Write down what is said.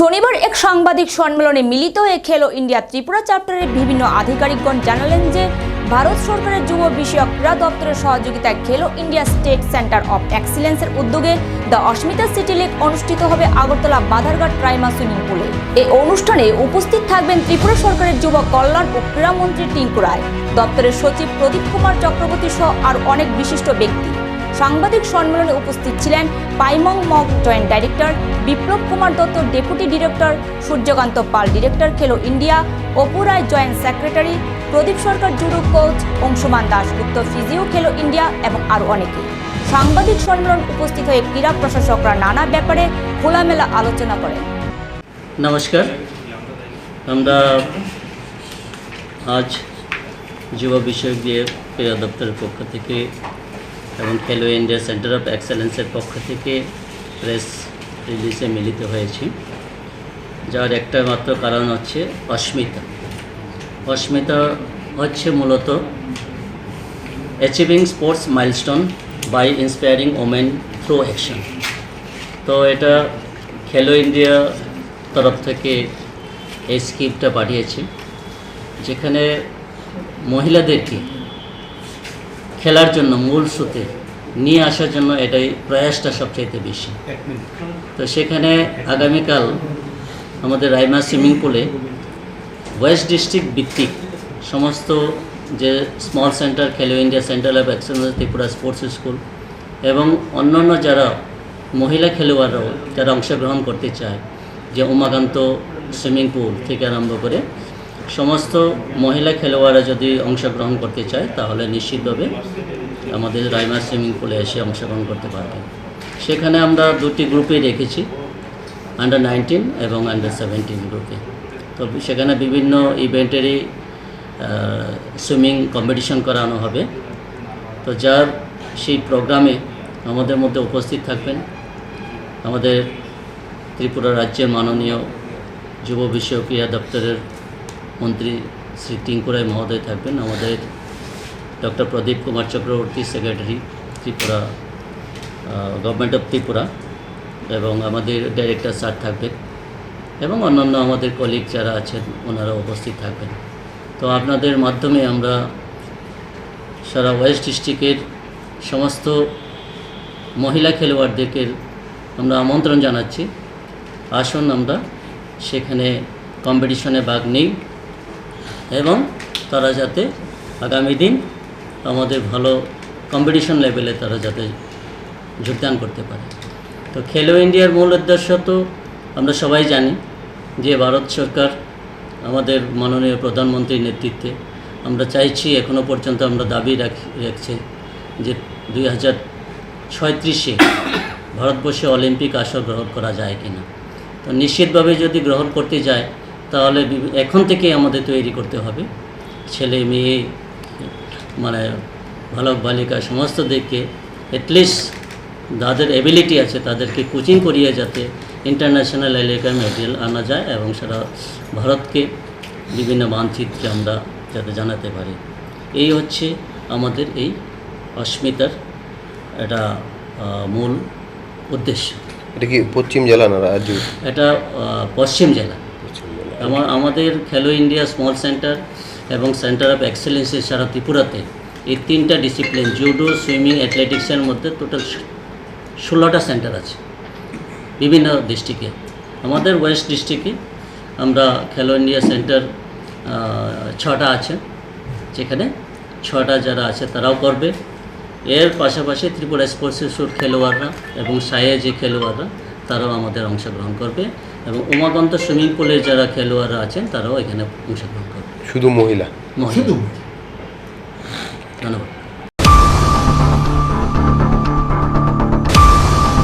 শনিবার এক সাংবাদিক সম্মেলনে মিলিত হয়ে খেলো ইন্ডিয়া ত্রিপুরা চ্যাপ্টারের বিভিন্ন আধিকারিকগণ জানালেন যে ভারত সরকারের যুব বিষয়ক ক্রীড়া দপ্তরের সহযোগিতায় Khelo India state centre of এক্সিলেন্সের উদ্যোগে দ্য অস্মিতা সিটি লিগ অনুষ্ঠিত হবে আগরতলা বাধারঘাট প্রাইমা সুইমিং পুলে। এই অনুষ্ঠানে উপস্থিত থাকবেন ত্রিপুরা সরকারের যুব কল্যাণ ও ক্রীড়ামন্ত্রী টিঙ্কু রায়, দপ্তরের সচিব প্রদীপ কুমার চক্রবর্তী সহ আরও অনেক বিশিষ্ট ব্যক্তি। সাংবাদিক সম্মেলনে উপস্থিত ছিলেন Paimong Mog joint director Biplab Kumar Dutta, deputy director Suryakanta Pal, director Khelo India Apu Roy joint secretary Pradip Sarkar, judo coach Anshuman Dasgupta physio Khelo India এবং আরও অনেকে। সাংবাদিক সম্মেলন উপস্থিত হয়ে ক্রীড়া প্রশাসকরা নানা ব্যাপারে খোলামেলা আলোচনা করেন। নমস্কার। আমরা আজ যুব বিষয়ক দিয়ে ক্রীড়া দপ্তরের পক্ষ থেকে এবং খেলো ইন্ডিয়া সেন্টার অফ এক্সেলেন্সের পক্ষ থেকে প্রেস রিলিজে মিলিত হয়েছি। যার একটা মাত্র কারণ হচ্ছে অস্মিতা। অস্মিতা হচ্ছে মূলত achieving sports milestone by inspiring women through action তো এটা খেলো ইন্ডিয়া তরফ থেকে এই স্কিমটা পাঠিয়েছে। যেখানে মহিলাদেরকে খেলার জন্য মূল স্রোতে নিয়ে আসার জন্য এটাই প্রয়াসটা সবচাইতে বেশি। তো সেখানে আগামীকাল আমাদের রাইমা সুইমিং পুলে ওয়েস্ট ডিস্ট্রিক্ট ভিত্তিক সমস্ত যে small centre Khelo India centre of excellence Tripura sports school এবং অন্যান্য যারা মহিলা খেলোয়াড়রাও যারা অংশগ্রহণ করতে চায় যে উমাকান্ত সুইমিং পুল থেকে আরম্ভ করে সমস্ত মহিলা খেলোয়াড়রা যদি অংশগ্রহণ করতে চায়, তাহলে নিশ্চিতভাবে আমাদের রাইমা সুইমিং পুলে এসে অংশগ্রহণ করতে পারবে। সেখানে আমরা দুটি গ্রুপে রেখেছি আন্ডার নাইনটিন এবং আন্ডার সেভেন্টিন গ্রুপে। তো সেখানে বিভিন্ন ইভেন্টেরই সুইমিং কম্পিটিশন করানো হবে। তো যার সেই প্রোগ্রামে আমাদের মধ্যে উপস্থিত থাকবেন আমাদের ত্রিপুরা রাজ্যের মাননীয় যুব বিষয় ক্রীড়া দপ্তরের মন্ত্রী শ্রী টিঙ্কুরাই মহোদয় থাকবেন, আমাদের doctor Pradip Kumar Chakraborty, secretary Tripura government of Tripura এবং আমাদের ডাইরেক্টর স্যার থাকবেন এবং অন্যান্য আমাদের কলিগ যারা আছেন ওনারা উপস্থিত থাকবেন। তো আপনাদের মাধ্যমে আমরা সারা ওয়েস্ট ডিস্ট্রিক্টের সমস্ত মহিলা খেলোয়াড়দেরকে আমরা আমন্ত্রণ জানাচ্ছি। আসুন আমরা, সেখানে কম্পিটিশনে ভাগ নিই। এবং তারা যাতে আগামী দিন আমাদের ভালো কম্পিটিশন লেভেলে তারা যাতে যোগদান করতে পারে। তো খেলো ইন্ডিয়ার মূল উদ্দেশ্য তো আমরা সবাই জানি যে ভারত সরকার আমাদের মাননীয় প্রধানমন্ত্রীর নেতৃত্বে আমরা চাইছি এখনও পর্যন্ত আমরা দাবি রাখি, রাখছি যে দুই হাজার ছয়ত্রিশে ভারতবর্ষে অলিম্পিক আসর গ্রহণ করা যায় কিনা। তো নিশ্চিতভাবে যদি গ্রহণ করতে যায় তাহলে এখন থেকে আমাদের তৈরি করতে হবে। ছেলে মেয়ে মানে বালক বালিকা সমস্তদেরকে অ্যাটলিস্ট যাদের এবিলিটি আছে তাদেরকে কোচিং করিয়ে যাতে ইন্টারন্যাশনাল এলাকায় মেডেল আনা যায় এবং সারা ভারতকে বিভিন্ন মানচিত্রে আমরা যাতে জানাতে পারি। এই হচ্ছে আমাদের এই অস্মিতার এটা মূল উদ্দেশ্য। এটা কি পশ্চিম জেলা না রাজ্য? এটা পশ্চিম জেলা। আমার, আমাদের খেলো ইন্ডিয়া স্মল সেন্টার এবং সেন্টার অফ এক্সেলেন্সের সারা ত্রিপুরাতে এই তিনটা ডিসিপ্লিন, জুডো, সুইমিং অ্যাথলেটিক্সের মধ্যে টোটাল ষোলোটা সেন্টার আছে বিভিন্ন ডিস্ট্রিক্টে আমাদের ওয়েস্ট ডিস্ট্রিক্টে আমরা খেলো ইন্ডিয়া সেন্টার ছটা আছে, যেখানে ছটা যারা আছে তারাও করবে। এর পাশাপাশি ত্রিপুরা স্পোর্টসের সুর খেলোয়াড়রা এবং সায়ে যে খেলোয়াড়রা তারাও আমাদের অংশগ্রহণ করবে। এবং উমাকান্ত সুইমিং পুলের যারা খেলোয়াড়রা আছেন তারাও এখানে অংশগ্রহণ করবে শুধু মহিলা। শুধু ধন্যবাদ।